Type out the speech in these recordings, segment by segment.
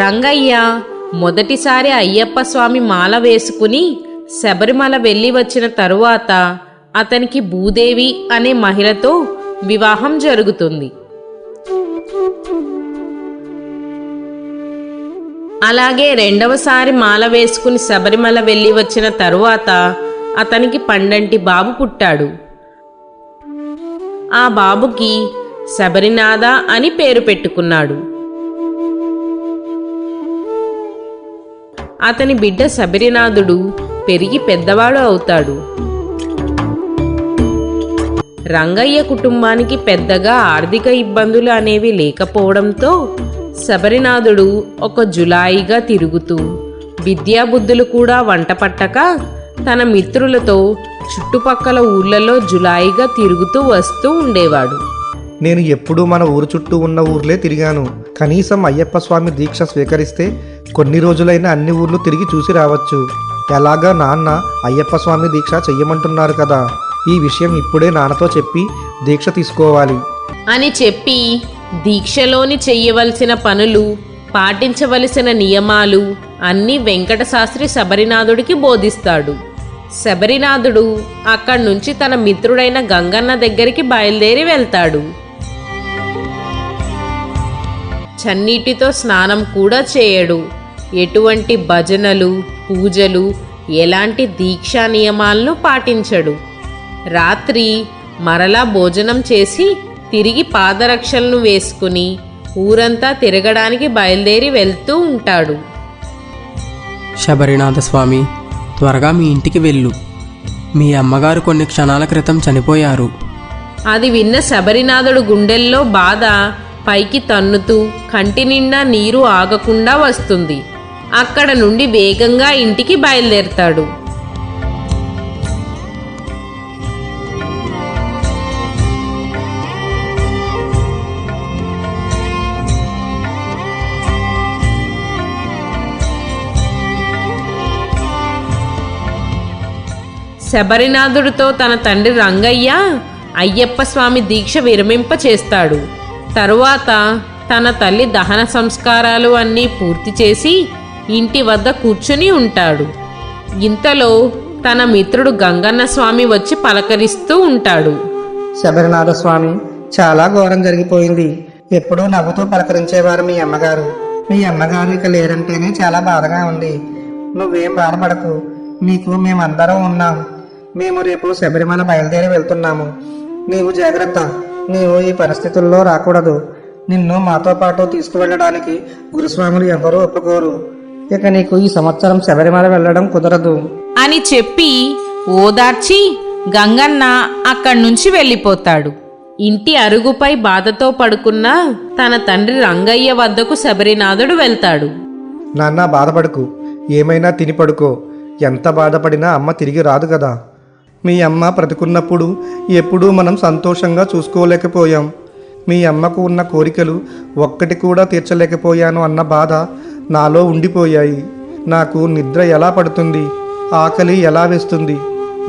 రంగయ్య మొదటిసారి అయ్యప్ప స్వామి మాల వేసుకుని శబరిమల వెళ్ళి వచ్చిన తరువాత అతనికి భూదేవి అనే మహిళతో వివాహం జరుగుతుంది. అలాగే రెండవసారి మాల వేసుకుని శబరిమల వెళ్ళి వచ్చిన తరువాత అతనికి పండంటి బాబు పుట్టాడు. ఆ బాబుకి శబరినాథ అని పేరు పెట్టుకున్నాడు. అతని బిడ్డ శబరినాథుడు పెరిగి పెద్దవాడు అవుతాడు. రంగయ్య కుటుంబానికి పెద్దగా ఆర్థిక ఇబ్బందులు అనేవి లేకపోవడంతో శబరినాథుడు ఒక జులాయిగా తిరుగుతూ విద్యాబుద్ధులు కూడా వంట పట్టక తన మిత్రులతో చుట్టుపక్కల ఊళ్ళలో జులాయిగా తిరుగుతూ వస్తూ ఉండేవాడు. నేను ఎప్పుడూ మన ఊరు చుట్టూ ఉన్న ఊర్లే తిరిగాను. కనీసం అయ్యప్ప స్వామి దీక్ష స్వీకరిస్తే కొన్ని రోజులైనా అన్ని ఊర్లు తిరిగి చూసి రావచ్చు. ఎలాగా నాన్న అయ్యప్ప స్వామి దీక్ష చెయ్యమంటున్నారు కదా. ఈ విషయం ఇప్పుడే నాన్నతో చెప్పి దీక్ష తీసుకోవాలి. అని చెప్పి దీక్షలోని చెయ్యవలసిన పనులు పాటించవలసిన నియమాలు అన్నీ వెంకటశాస్త్రి శబరినాథుడికి బోధిస్తాడు. శబరినాథుడు అక్కడి నుంచి తన మిత్రుడైన గంగన్న దగ్గరికి బయలుదేరి వెళ్తాడు. చన్నీటితో స్నానం కూడా చేయడు. ఎటువంటి భజనలు పూజలు ఎలాంటి దీక్షా నియమాలను పాటించడు. రాత్రి మరలా భోజనం చేసి తిరిగి పాదరక్షలను వేసుకుని ఊరంతా తిరగడానికి బయలుదేరి వెళ్తూ ఉంటాడు. శబరినాథ స్వామి త్వరగా మీ ఇంటికి వెళ్ళు. మీ అమ్మగారు కొన్ని క్షణాల క్రితం చనిపోయారు. అది విన్న శబరినాథుడు గుండెల్లో బాధ పైకి తన్నుతూ కంటి నిండా నీరు ఆగకుండా వస్తుంది. అక్కడ నుండి వేగంగా ఇంటికి బయలుదేరతాడు. శబరినాథుడితో తన తండ్రి రంగయ్య అయ్యప్ప స్వామి దీక్ష విరమింప చేస్తాడు తరువాత తన తల్లి దహన సంస్కారాలు అన్నీ పూర్తి చేసి ఇంటి వద్ద కూర్చుని ఉంటాడు. ఇంతలో తన మిత్రుడు గంగన్న స్వామి వచ్చి పలకరిస్తూ ఉంటాడు. శబరినాథ స్వామి చాలా ఘోరం జరిగిపోయింది. ఎప్పుడూ నవ్వుతూ పలకరించేవారు మీ అమ్మగారు. మీ అమ్మగారు ఇక లేరంటేనే చాలా బాధగా ఉంది. నువ్వేం బాధపడకు. నీకు మేమందరం ఉన్నాం. మేము రేపు శబరిమల బయలుదేరి వెళ్తున్నాము. నీవు జాగ్రత్త. నీవు ఈ పరిస్థితుల్లో రాకూడదు. నిన్ను మాతో పాటు తీసుకువెళ్ళడానికి గురుస్వాములు ఎవరూ ఒప్పుకోరు. ఇక నీకు ఈ సంవత్సరం శబరిమల వెళ్ళడం కుదరదు. అని చెప్పి ఓదార్చి గంగన్న అక్కడి నుంచి వెళ్ళిపోతాడు. ఇంటి అరుగుపై బాధతో పడుకున్న తన తండ్రి రంగయ్య వద్దకు శబరినాథుడు వెళ్తాడు. నాన్న బాధపడకు. ఏమైనా తిని పడుకో. ఎంత బాధపడినా అమ్మ తిరిగి రాదు కదా. మీ అమ్మ బ్రతికున్నప్పుడు ఎప్పుడూ మనం సంతోషంగా చూసుకోలేకపోయాం. మీ అమ్మకు ఉన్న కోరికలు ఒక్కటి కూడా తీర్చలేకపోయాను అన్న బాధ నాలో ఉండిపోయాయి. నాకు నిద్ర ఎలా పడుతుంది? ఆకలి ఎలా వేస్తుంది?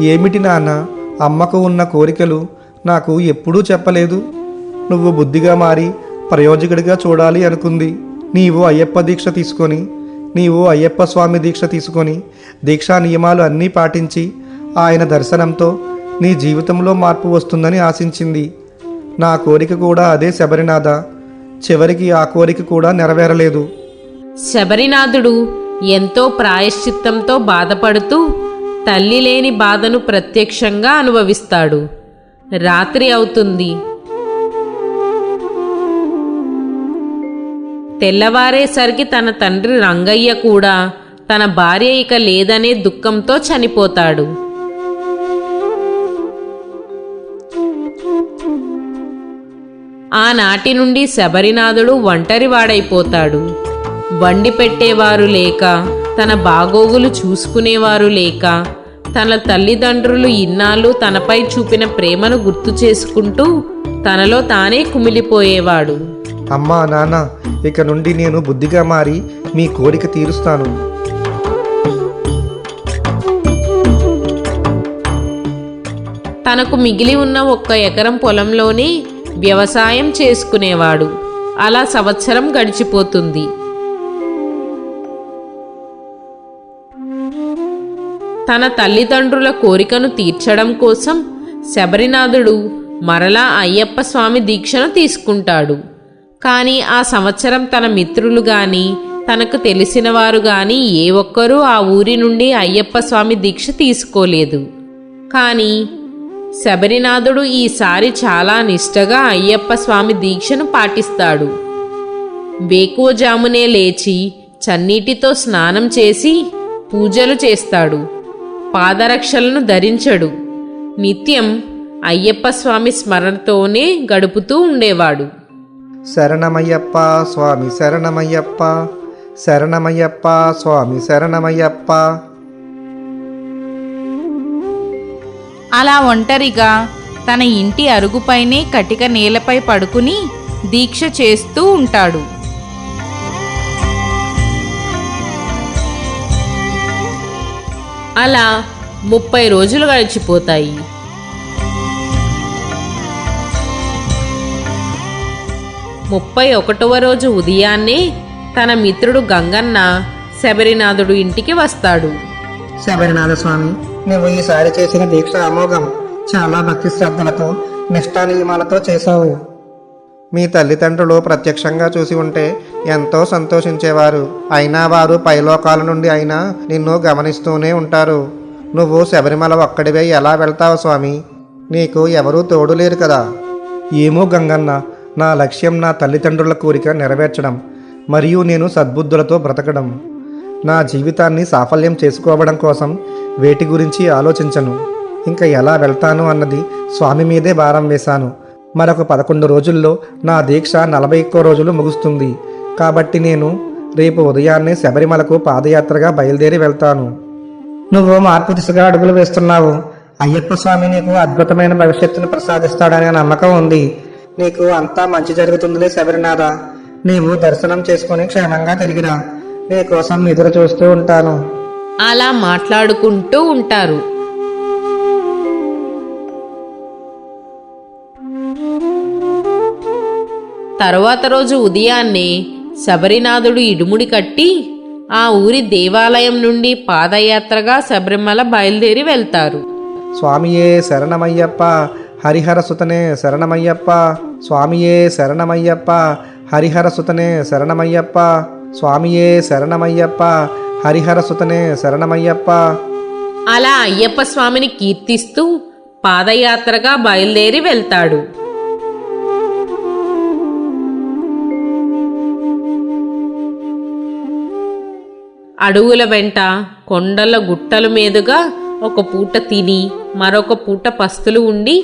ఏమిటి నాన్న? అమ్మకు ఉన్న కోరికలు నాకు ఎప్పుడూ చెప్పలేదు. నువ్వు బుద్ధిగా మారి ప్రయోజకుడిగా చూడాలి అనుకుంది. నీవు అయ్యప్ప దీక్ష తీసుకొని నీవు అయ్యప్ప స్వామి దీక్ష తీసుకొని దీక్షా నియమాలు అన్నీ పాటించి ఆయన దర్శనంతో నీ జీవితంలో మార్పు వస్తుందని ఆశించింది. నా కోరిక కూడా అదే శబరినాథ. చివరికి ఆ కోరిక కూడా నెరవేరలేదు. శబరినాథుడు ఎంతో ప్రాయశ్చిత్తంతో బాధపడుతూ తల్లి లేని బాధను ప్రత్యక్షంగా అనుభవిస్తాడు. రాత్రి అవుతుంది. తెల్లవారేసరికి తన తండ్రి రంగయ్య కూడా తన భార్య ఇక లేదనే దుఃఖంతో చనిపోతాడు. ఆనాటి నుండి శబరినాథుడు ఒంటరివాడైపోతాడు. వండి పెట్టేవారు లేక తన బాగోగులు చూసుకునేవారు లేక తన తల్లిదండ్రులు ఇన్నాళ్ళు తనపై చూపిన ప్రేమను గుర్తు చేసుకుంటూ తనలో తానే కుమిలిపోయేవాడు. అమ్మా నాన్న ఇక నుండి నేను బుద్ధిగా మారి మీ కోరిక తీరుస్తాను. తనకు మిగిలి ఉన్న ఒక్క ఎకరం పొలంలోనే వ్యవసాయం చేసుకునేవాడు. అలా సంవత్సరం గడిచిపోతుంది. తన తల్లిదండ్రుల కోరికను తీర్చడం కోసం శబరినాథుడు మరలా అయ్యప్ప స్వామి దీక్షను తీసుకుంటాడు. కానీ ఆ సంవత్సరం తన మిత్రులు కానీ తనకు తెలిసిన వారు కానీ ఏ ఒక్కరూ ఆ ఊరి నుండి అయ్యప్ప స్వామి దీక్ష తీసుకోలేదు. కానీ శబరినాథుడు ఈసారి చాలా నిష్టగా అయ్యప్ప స్వామి దీక్షను పాటిస్తాడు. వేకువజామునే లేచి చన్నీటితో స్నానం చేసి పూజలు చేస్తాడు. పాదరక్షలను ధరించడు. నిత్యం అయ్యప్ప స్వామి స్మరణతోనే గడుపుతూ ఉండేవాడు. శరణమయ్యప్ప స్వామి శరణమయ్యప్ప శరణమయ్యప్ప స్వామి శరణమయ్యప్ప. అలా ఒంటరిగా తన ఇంటి అరుగుపైనే కటిక నేలపై పడుకుని దీక్ష చేస్తూ ఉంటాడు. అలా ముప్పై రోజులు గడిచిపోతాయి. ముప్పై ఒకటవ రోజు ఉదయాన్నే తన మిత్రుడు గంగన్న శబరినాథుడు ఇంటికి వస్తాడు. శబరినాథ స్వామి నువ్వు ఈసారి చేసిన దీక్ష అమోఘం. చాలా భక్తి శ్రద్ధలతో నిష్ఠా నియమాలతో చేశావు. మీ తల్లిదండ్రులు ప్రత్యక్షంగా చూసి ఉంటే ఎంతో సంతోషించేవారు. అయినా వారు పైలోకాల నుండి అయినా నిన్ను గమనిస్తూనే ఉంటారు. నువ్వు శబరిమల ఒక్కడివే ఎలా వెళ్తావు స్వామి? నీకు ఎవరూ తోడు లేరు కదా. ఏమో గంగన్న నా లక్ష్యం నా తల్లిదండ్రుల కోరిక నెరవేర్చడం మరియు నేను సద్బుద్ధులతో బ్రతకడం. నా జీవితాన్ని సాఫల్యం చేసుకోవడం కోసం వేటి గురించి ఆలోచించను. ఇంకా ఎలా వెళ్తాను అన్నది స్వామి మీదే భారం వేశాను. మరొక పదకొండు రోజుల్లో నా దీక్ష నలభై ఒక్క రోజులు ముగుస్తుంది. కాబట్టి నేను రేపు ఉదయాన్నే శబరిమలకు పాదయాత్రగా బయలుదేరి వెళ్తాను. నువ్వు మార్పు దిశగా అడుగులు వేస్తున్నావు. అయ్యప్ప స్వామి నీకు అద్భుతమైన భవిష్యత్తును ప్రసాదిస్తాడనే నమ్మకం ఉంది. నీకు అంతా మంచి జరుగుతుందిలే శబరినాథ. నీవు దర్శనం చేసుకుని క్షేమంగా తిరిగిరా. నీ కోసం ఎదురు చూస్తూ ఉంటాను. అలా మాట్లాడుకుంటూ ఉంటారు. తరువాత రోజు ఉదయాన్నే శబరినాథుడు ఇడుముడి కట్టి ఆ ఊరి దేవాలయం నుండి పాదయాత్రగా శబరిమల బయలుదేరి వెళ్తారు. స్వామియే శరణమయ్యప్ప హరిహర సుతనే శరణమయ్యప్ప స్వామియే శరణమయ్యప్ప హరిహర సుతనే శరణమయ్యప్ప స్వామియే శరణమయ్యప్ప హరిహర సుతనే శరణమయ్యప్ప. అలా అయ్యప్ప స్వామిని కీర్తిస్తూ పాదయాత్రగా బయలుదేరి వెళ్తాడు. అడవుల వెంట కొండల గుట్టల మీదుగా ఒక పూట తిని మరొక పూట పస్తులు ఉండి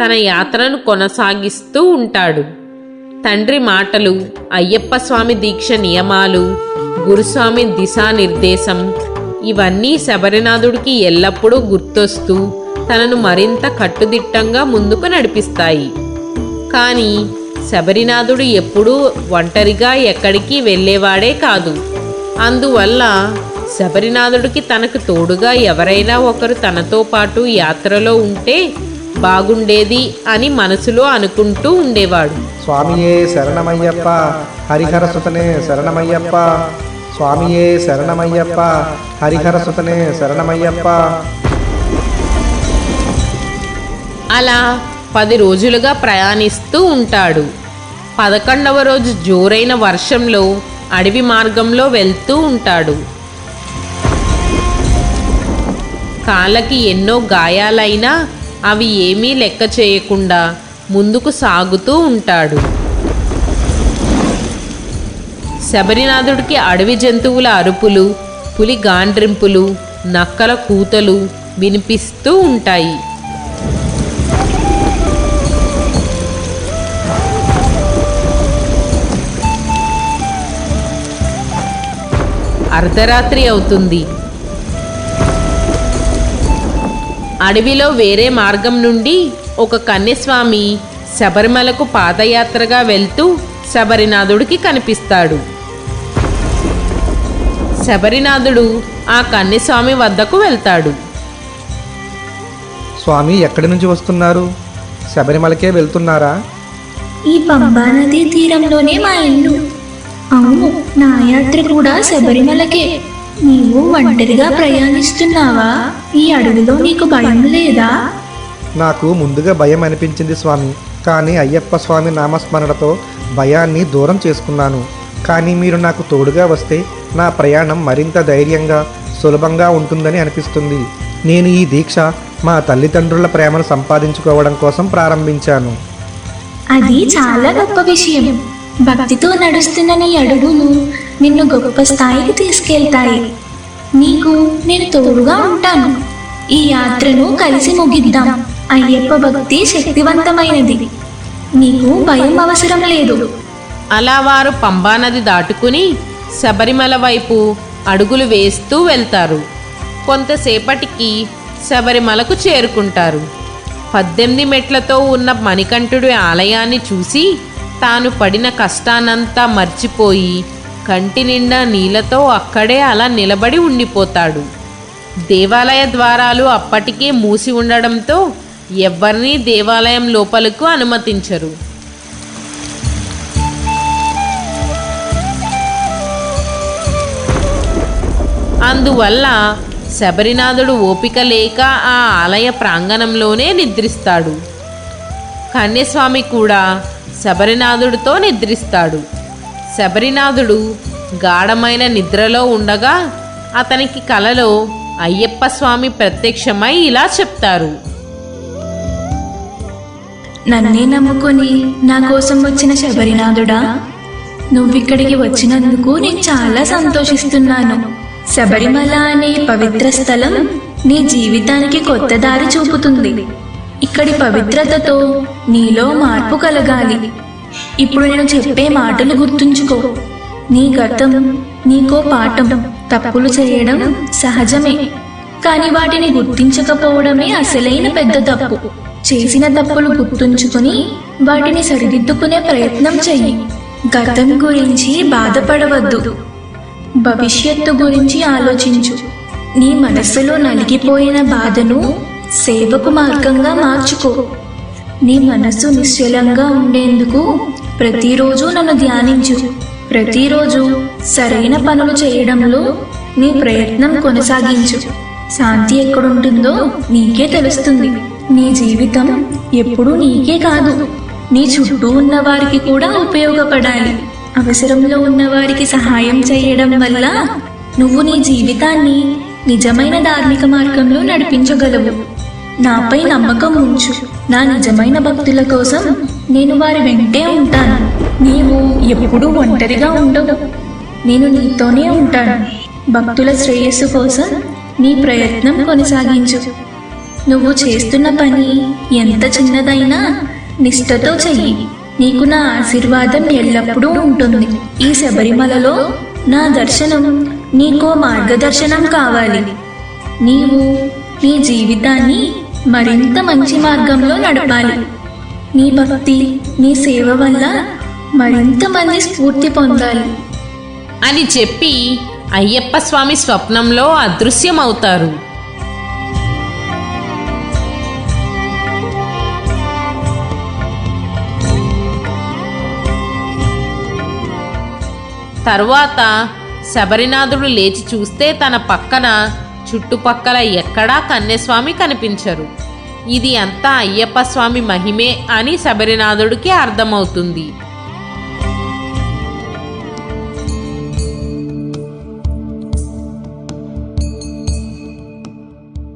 తన యాత్రను కొనసాగిస్తూ ఉంటాడు. తండ్రి మాటలు అయ్యప్ప స్వామి దీక్ష నియమాలు గురుస్వామి దిశానిర్దేశం. ఇవన్నీ శబరినాథుడికి ఎల్లప్పుడూ గుర్తొస్తూ తనను మరింత కట్టుదిట్టంగా ముందుకు నడిపిస్తాయి. కానీ శబరినాథుడు ఎప్పుడూ ఒంటరిగా ఎక్కడికి వెళ్ళేవాడే కాదు. అందువల్ల శబరినాథుడికి తనకు తోడుగా ఎవరైనా ఒకరు తనతో పాటు యాత్రలో ఉంటే బాగుండేది అని మనసులో అనుకుంటూ ఉండేవాడు. స్వామియే శరణమయ్యప్ప హరిహర సుతనే శరణమయ్యప్ప స్వామియే శరణమయ్యప్ప హరిహర సుతనే శరణమయ్యప్ప. అలా పది రోజులుగా ప్రయాణిస్తూ ఉంటాడు. పదకొండవ రోజు జోరైన వర్షంలో అడవి మార్గంలో వెళ్తూ ఉంటాడు. కాళ్ళకి ఎన్నో గాయాలైనా అవి ఏమీ లెక్క చేయకుండా ముందుకు సాగుతూ ఉంటాడు. శబరినాథుడికి అడవి జంతువుల అరుపులు పులి గాండ్రింపులు నక్కల కూతలు వినిపిస్తూ ఉంటాయి. అర్ధరాత్రి అవుతుంది. అడవిలో వేరే మార్గం నుండి ఒక కన్యస్వామి శబరిమలకు పాదయాత్రగా వెళ్తూ శబరినాథుడికి కనిపిస్తాడు. శబరినాథుడు ఆ కన్యస్వామి వద్దకు వెళ్తాడు. స్వామి ఎక్కడి నుంచి వస్తున్నారు? శబరిమలకే వెళ్తున్నారా? ఈ పంబా నదీ తీరంలోనే మా ఇల్లు. అవును నా యాత్ర కూడా శబరిమలకే. నీవు ఒంటరిగా ప్రయాణిస్తున్నావా? ఈ అడవిలో నీకు భయం లేదా? నాకు ముందుగా భయం అనిపించింది స్వామి కానీ అయ్యప్ప స్వామి నామస్మరణతో భయాన్ని దూరం చేసుకున్నాను. కానీ మీరు నాకు తోడుగా వస్తే నా ప్రయాణం మరింత ధైర్యంగా సులభంగా ఉంటుందని అనిపిస్తుంది. నేను ఈ దీక్ష మా తల్లిదండ్రుల ప్రేమను సంపాదించుకోవడం కోసం ప్రారంభించాను. అది చాలా గొప్ప విషయం. భక్తితో నడుస్తున్న నీ అడుగులు నిన్ను గొప్ప స్థాయికి తీసుకెళ్తాయి. నీకు నేను తోడుగా ఉంటాను. ఈ యాత్రను కలిసి ముగిద్దాం. అయ్యప్ప భక్తి శక్తివంతమైనది. నీకు భయం అవసరం లేదు. అలా వారు పంబానది దాటుకుని శబరిమల వైపు అడుగులు వేస్తూ వెళ్తారు. కొంతసేపటికి శబరిమలకు చేరుకుంటారు. పద్దెనిమిది మెట్లతో ఉన్న మణికంఠుడి ఆలయాన్ని చూసి తాను పడిన కష్టానంతా మర్చిపోయి కంటి నిండా నీళ్ళతో అక్కడే అలా నిలబడి ఉండిపోతాడు. దేవాలయ ద్వారాలు అప్పటికే మూసి ఉండడంతో ఎవ్వరినీ దేవాలయం లోపలకు అనుమతించరు. అందువల్ల శబరినాథుడు ఓపిక లేక ఆ ఆలయ ప్రాంగణంలోనే నిద్రిస్తాడు. కన్యస్వామి కూడా శబరినాథుడితో నిద్రిస్తాడు. శబరినాథుడు గాఢమైన నిద్రలో ఉండగా అతనికి కలలో అయ్యప్ప స్వామి ప్రత్యక్షమై ఇలా చెప్తారు. నన్నే నమ్ముకొని నా కోసం వచ్చిన శబరినాథుడా నువ్విక్కడికి వచ్చినందుకు నేను చాలా సంతోషిస్తున్నాను. శబరిమల అనే పవిత్ర స్థలం నీ జీవితానికి కొత్త దారి చూపుతుంది. ఇక్కడి పవిత్రతతో నీలో మార్పు కలగాలి. ఇప్పుడు నేను చెప్పే మాటలు గుర్తుంచుకో. నీ గతం నీకో పాఠం తప్పులు చేయడం సహజమే. కానీ వాటిని గుర్తించకపోవడమే అసలైన పెద్ద తప్పు. చేసిన తప్పులు గుర్తుంచుకుని వాటిని సరిదిద్దుకునే ప్రయత్నం చెయ్యి. గతం గురించి బాధపడవద్దు. భవిష్యత్తు గురించి ఆలోచించు. నీ మనస్సులో నలిగిపోయిన బాధను సేవకు మార్గంగా మార్చుకో. నీ మనస్సు నిశ్చలంగా ఉండేందుకు ప్రతిరోజు నన్ను ధ్యానించు. ప్రతిరోజు సరైన పనులు చేయడంలో నీ ప్రయత్నం కొనసాగించు. శాంతి ఎక్కడుంటుందో నీకే తెలుస్తుంది. నీ జీవితం ఎప్పుడూ నీకే కాదు. నీ చుట్టూ ఉన్న వారికి కూడా ఉపయోగపడాలి. అవసరంలో ఉన్న వారికి సహాయం చేయడం వల్ల నువ్వు నీ జీవితాన్ని నిజమైన ధార్మిక మార్గంలో నడిపించగలవు. నాపై నమ్మకం ఉంచు. నా నిజమైన భక్తుల కోసం నేను వారి వెంటే ఉంటాను. నీవు ఎప్పుడూ ఒంటరిగా ఉండవు. నేను నీతోనే ఉంటాను. భక్తుల శ్రేయస్సు కోసం నీ ప్రయత్నం కొనసాగించు. నువ్వు చేస్తున్న పని ఎంత చిన్నదైనా నిష్ఠతో చెయ్యి. నీకు నా ఆశీర్వాదం ఎల్లప్పుడూ ఉంటుంది. ఈ శబరిమలలో నా దర్శనం నీకో మార్గదర్శనం కావాలి. నీవు నీ జీవితాన్ని మరింత మంచి మార్గంలో నడపాలి. నీ భక్తి నీ సేవ వల్ల మరింత మంది స్ఫూర్తి పొందాలి. అని చెప్పి అయ్యప్ప స్వామి స్వప్నంలో అదృశ్యమవుతారు. తరువాత శబరినాథుడు లేచి చూస్తే తన పక్కన చుట్టుపక్కల ఎక్కడా కన్యస్వామి కనిపించరు. ఇది అంతా అయ్యప్ప స్వామి మహిమే అని శబరినాథుడికి అర్థమవుతుంది.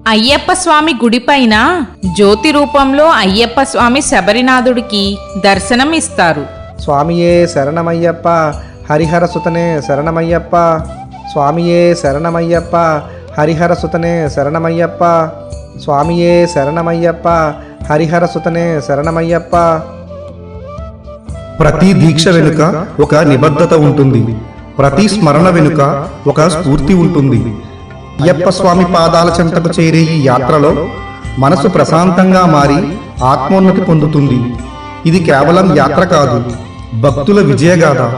అయ్యప్ప స్వామి గుడిపైన జ్యోతి రూపంలో అయ్యప్ప స్వామి శబరినాథుడికి దర్శనం ఇస్తారు స్వామియే శరణమయ్యప్ప హరిహర సుతనే శరణమయ్యప్ప. స్వామియే శరణమయ్యప్ప. హరిహర సుతనే శరణమయ్యప్ప. స్వామియే శరణమయ్యప్ప. హరిహర సుతనే శరణమయ్యప్ప. ప్రతి దీక్ష వెనుక ఒక నిబద్ధత ఉంటుంది. ప్రతి స్మరణ వెనుక ఒక స్ఫూర్తి ఉంటుంది. అయ్యప్ప స్వామి పాదాల చెంతకు చేరే ఈ యాత్రలో మనసు ప్రశాంతంగా మారి ఆత్మోన్నతి పొందుతుంది. ఇది కేవలం యాత్ర కాదు భక్తుల విజయగాథ.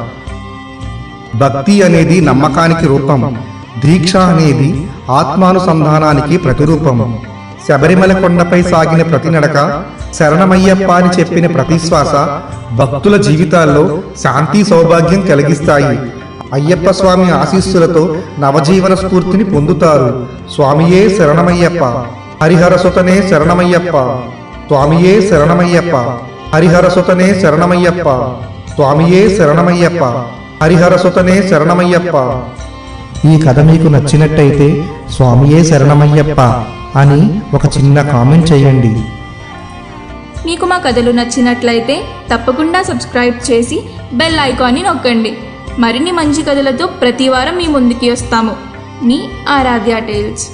భక్తి అనేది నమ్మకానికి రూపం. దీక్ష అనేది ఆత్మానుసంధానానికి ప్రతిరూపం. శబరిమల కొండపై సాగిన ప్రతి నడక శరణమయ్యప్ప అని చెప్పిన ప్రతి శ్వాస భక్తుల జీవితాల్లో శాంతి సౌభాగ్యం కలిగిస్తాయి. అయ్యప్ప స్వామి ఆశీస్సులతో నవజీవన స్ఫూర్తిని పొందుతారు. స్వామియే శరణమయ్యప్ప. హరిహరసుతనే శరణమయ్యప్ప. స్వామియే శరణమయ్యప్ప. హరిహరసుతనే శరణమయ్యప్ప. స్వామియే శరణమయ్యప్ప. హరిహరసుతనే శరణమయ్యప్ప. ఈ కథ మీకు నచ్చినట్టయితే స్వామియే శరణమయ్యప్ప అని ఒక చిన్న కామెంట్ చేయండి. మీకు మా కథలు నచ్చినట్లయితే తప్పకుండా సబ్స్క్రైబ్ చేసి బెల్ ఐకాన్ని నొక్కండి. మరిన్ని మంచి కథలతో ప్రతి వారం మీ ముందుకి వస్తాము. మీ ఆరాధ్య టైల్స్.